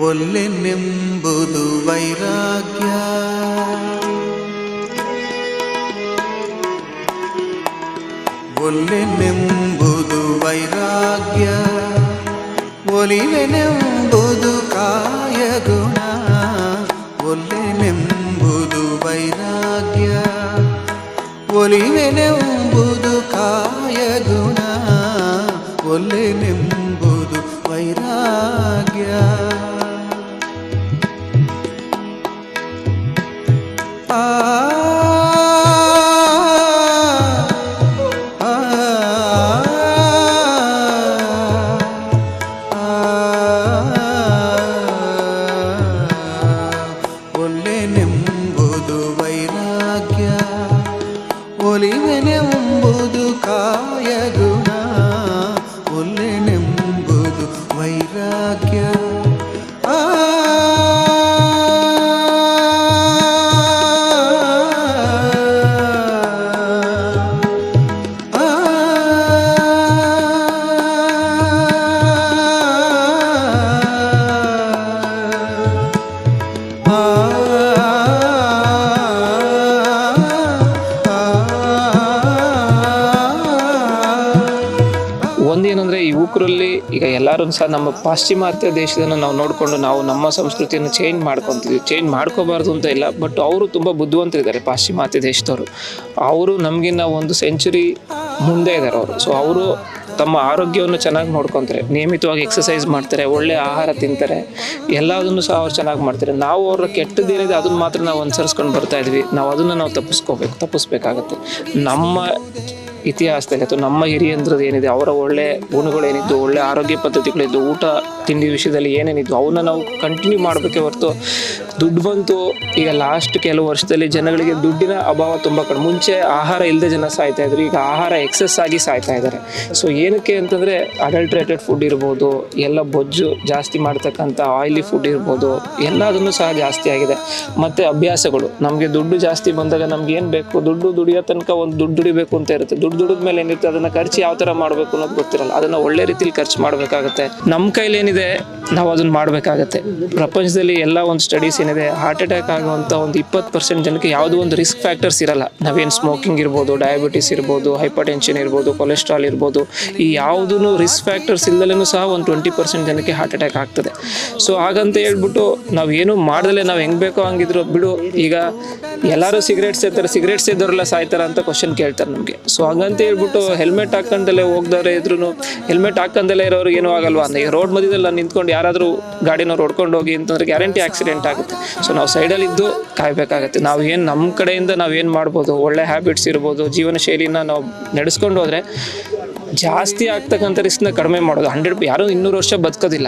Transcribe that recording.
ಒಲ್ಲೆನೆಂಬುದು ವೈರಾಗ್ಯ ಒಲ್ಲೆನೆಂಬುದು ವೈರಾಗ್ಯ ಒಲಿವೆನೆಂಬುದು ಕಾಯಗುಣ ಒಲ್ಲೆನೆಂಬುದು ವೈರಾಗ್ಯ ಒಲಿವೆನೆಂಬುದು ಕಾಯಗುಣ ಒಲ್ಲೆನೆಂಬುದು ವೈರಾಗ್ಯ ಒಂದೇನಂದ್ರೆ ಯುವಕರಲ್ಲಿ ಈಗ ಎಲ್ಲರೂ ಸಹ ನಮ್ಮ ಪಾಶ್ಚಿಮಾತ್ಯ ದೇಶದನ್ನು ನಾವು ನೋಡಿಕೊಂಡು ನಾವು ನಮ್ಮ ಸಂಸ್ಕೃತಿಯನ್ನು ಚೇಂಜ್ ಮಾಡ್ಕೊತೀವಿ ಚೇಂಜ್ ಮಾಡ್ಕೋಬಾರ್ದು ಅಂತ ಇಲ್ಲ ಬಟ್ ಅವರು ತುಂಬ ಬುದ್ಧಿವಂತರಿದ್ದಾರೆ ಪಾಶ್ಚಿಮಾತ್ಯ ದೇಶದವರು. ಅವರು ನಮಗಿನ್ನ ಒಂದು ಸೆಂಚುರಿ ಮುಂದೆ ಇದ್ದಾರೆ ಅವರು. ಸೊ ಅವರು ತಮ್ಮ ಆರೋಗ್ಯವನ್ನು ಚೆನ್ನಾಗಿ ನೋಡ್ಕೊತಾರೆ, ನಿಯಮಿತವಾಗಿ ಎಕ್ಸಸೈಸ್ ಮಾಡ್ತಾರೆ, ಒಳ್ಳೆ ಆಹಾರ ತಿಂತಾರೆ, ಎಲ್ಲದನ್ನು ಸಹ ಅವ್ರು ಚೆನ್ನಾಗಿ ಮಾಡ್ತಾರೆ. ನಾವು ಅವ್ರ ಕೆಟ್ಟದೇನಿದೆ ಅದನ್ನ ಮಾತ್ರ ನಾವು ಅನುಸರಿಸ್ಕೊಂಡು ಬರ್ತಾ ಇದ್ವಿ. ನಾವು ಅದನ್ನು ನಾವು ತಪ್ಪಿಸ್ಕೋಬೇಕು, ತಪ್ಪಿಸ್ಬೇಕಾಗತ್ತೆ. ನಮ್ಮ ಇತಿಹಾಸದಲ್ಲಿ ಅಥವಾ ನಮ್ಮ ಹಿರಿಯಂದ್ರದ್ದು ಏನಿದೆ, ಅವರ ಒಳ್ಳೆ ಗುಣಗಳೇನಿದ್ದು ಒಳ್ಳೆ ಆರೋಗ್ಯ ಪದ್ಧತಿಗಳಿದ್ದು ಊಟ, ತಿಂಡಿ ವಿಷಯದಲ್ಲಿ ಏನೇನಿದ್ದು ಅವನ್ನ ನಾವು ಕಂಟಿನ್ಯೂ ಮಾಡಬೇಕೇ ಹೊರತು ದುಡ್ಡು ಬಂತು. ಈಗ ಲಾಸ್ಟ್ ಕೆಲವು ವರ್ಷದಲ್ಲಿ ಜನಗಳಿಗೆ ದುಡ್ಡಿನ ಅಭಾವ ತುಂಬ ಕಡಿಮೆ. ಮುಂಚೆ ಆಹಾರ ಇಲ್ಲದೆ ಜನ ಸಾಯ್ತಾ ಇದ್ರು, ಈಗ ಆಹಾರ ಎಕ್ಸಸ್ ಆಗಿ ಸಾಯ್ತಾ ಇದ್ದಾರೆ ಸೊ ಏನಕ್ಕೆ ಅಂತಂದರೆ ಅಡಲ್ಟ್ರೇಟೆಡ್ ಫುಡ್ ಇರ್ಬೋದು, ಎಲ್ಲ ಬೊಜ್ಜು ಜಾಸ್ತಿ ಮಾಡ್ತಕ್ಕಂಥ ಆಯಿಲಿ ಫುಡ್ ಇರ್ಬೋದು, ಎಲ್ಲದನ್ನು ಸಹ ಜಾಸ್ತಿ ಆಗಿದೆ. ಮತ್ತು ಅಭ್ಯಾಸಗಳು, ನಮಗೆ ದುಡ್ಡು ಜಾಸ್ತಿ ಬಂದಾಗ ನಮ್ಗೆ ಏನು ಬೇಕು? ದುಡ್ಡು ದುಡಿಯೋ ತನಕ ಒಂದು ದುಡ್ಡು ದುಡಿಬೇಕು ಅಂತ ಇರುತ್ತೆ. ದುಡ್ಡು ದುಡಿದ ಮೇಲೆ ಏನಿರುತ್ತೆ? ಅದನ್ನು ಖರ್ಚು ಯಾವ ಥರ ಮಾಡಬೇಕು ಅನ್ನೋದು ಗೊತ್ತಿರಲ್ಲ. ಅದನ್ನು ಒಳ್ಳೆ ರೀತಿಲಿ ಖರ್ಚು ಮಾಡಬೇಕಾಗುತ್ತೆ. ನಮ್ಮ ಕೈಲೇನಿದೆ, ನಾವು ಅದನ್ನು ಮಾಡಬೇಕಾಗತ್ತೆ. ಪ್ರಪಂಚದಲ್ಲಿ ಎಲ್ಲ ಒಂದು ಸ್ಟಡೀಸ್ ಏನಿದೆ ಹಾರ್ಟ್ ಅಟ್ಯಾಕ್ ಆಗುವಂಥ ಒಂದು ಇಪ್ಪತ್ತು ಪರ್ಸೆಂಟ್ ಜನಕ್ಕೆ ಯಾವುದೋ ಒಂದು ರಿಸ್ಕ್ ಫ್ಯಾಕ್ಟರ್ಸ್ ಇರಲ್ಲ. ನಾವೇನು ಸ್ಮೋಕಿಂಗ್ ಇರ್ಬೋದು ಡಯಾಬಿಟಿಸ್ ಇರ್ಬೋದು ಹೈಪರ್ ಟೆನ್ಷನ್ ಇರ್ಬೋದು ಕೊಲೆಸ್ಟ್ರಾಲ್ ಇರ್ಬೋದು, ಈ ಯಾವುದೂ ರಿಸ್ಕ್ ಫ್ಯಾಕ್ಟರ್ಸ್ ಇಲ್ಲದಲ್ಲೂ ಸಹ ಒಂದು ಟ್ವೆಂಟಿ ಪರ್ಸೆಂಟ್ ಜನಕ್ಕೆ ಹಾರ್ಟ್ ಅಟ್ಯಾಕ್ ಆಗ್ತದೆ. ಸೊ ಹಾಗಂತ ಹೇಳ್ಬಿಟ್ಟು ನಾವು ಏನು ಮಾಡ್ದಲೇ ನಾವು ಹೆಂಗೆ ಬೇಕೋ ಹಂಗಿದ್ರು ಬಿಡು, ಈಗ ಎಲ್ಲರೂ ಸಿಗರೇಟ್ ಸೇರ್ತಾರೆ ಸಿಗರೇಟ್ ಸೇದೋರೆಲ್ಲ ಸಾಯ್ತಾರೆ ಅಂತ ಕ್ವಶನ್ ಕೇಳ್ತಾರೆ ನಮಗೆ. ಸೊ ಹಂಗಂತ ಹೇಳ್ಬಿಟ್ಟು ಹೆಲ್ಮೆಟ್ ಹಾಕೊಂಡಲ್ಲೇ ಹೋಗ್ದವ್ರೆ ಇದ್ರು ಹೆಲ್ಮೆಟ್ ಹಾಕೊಂಡಲ್ಲೇ ಇರೋರು ಏನೂ ಆಗಲ್ವಾ? ಅಂದ್ರೆ ರೋಡ್ ಮಧ್ಯದಲ್ಲಿ ನಿಂತ್ಕೊಂಡು ಯಾರಾದರೂ ಗಾಡಿನವ್ರು ಹೊಡ್ಕೊಂಡು ಹೋಗಿ ಅಂತಂದ್ರೆ ಗ್ಯಾರಂಟಿ ಆಕ್ಸಿಡೆಂಟ್ ಆಗುತ್ತೆ. ಸೊ ನಾವು ಸೈಡಲ್ಲಿ ಇದ್ದು ಕಾಯಬೇಕಾಗತ್ತೆ. ನಾವು ಏನು ನಮ್ಮ ಕಡೆಯಿಂದ ನಾವು ಏನು ಮಾಡ್ಬೋದು, ಒಳ್ಳೆ ಹ್ಯಾಬಿಟ್ಸ್ ಇರ್ಬೋದು, ಜೀವನ ಶೈಲಿನ ನಾವು ನಡೆಸ್ಕೊಂಡು ಹೋದರೆ ಜಾಸ್ತಿ ಆಗ್ತಕ್ಕಂಥ ರಿಸ್ಕ್ನ ಕಡಿಮೆ ಮಾಡೋದು. ಹಂಡ್ರೆಡ್ ಯಾರೂ ಇನ್ನೂರು ವರ್ಷ ಬದುಕೋದಿಲ್ಲ.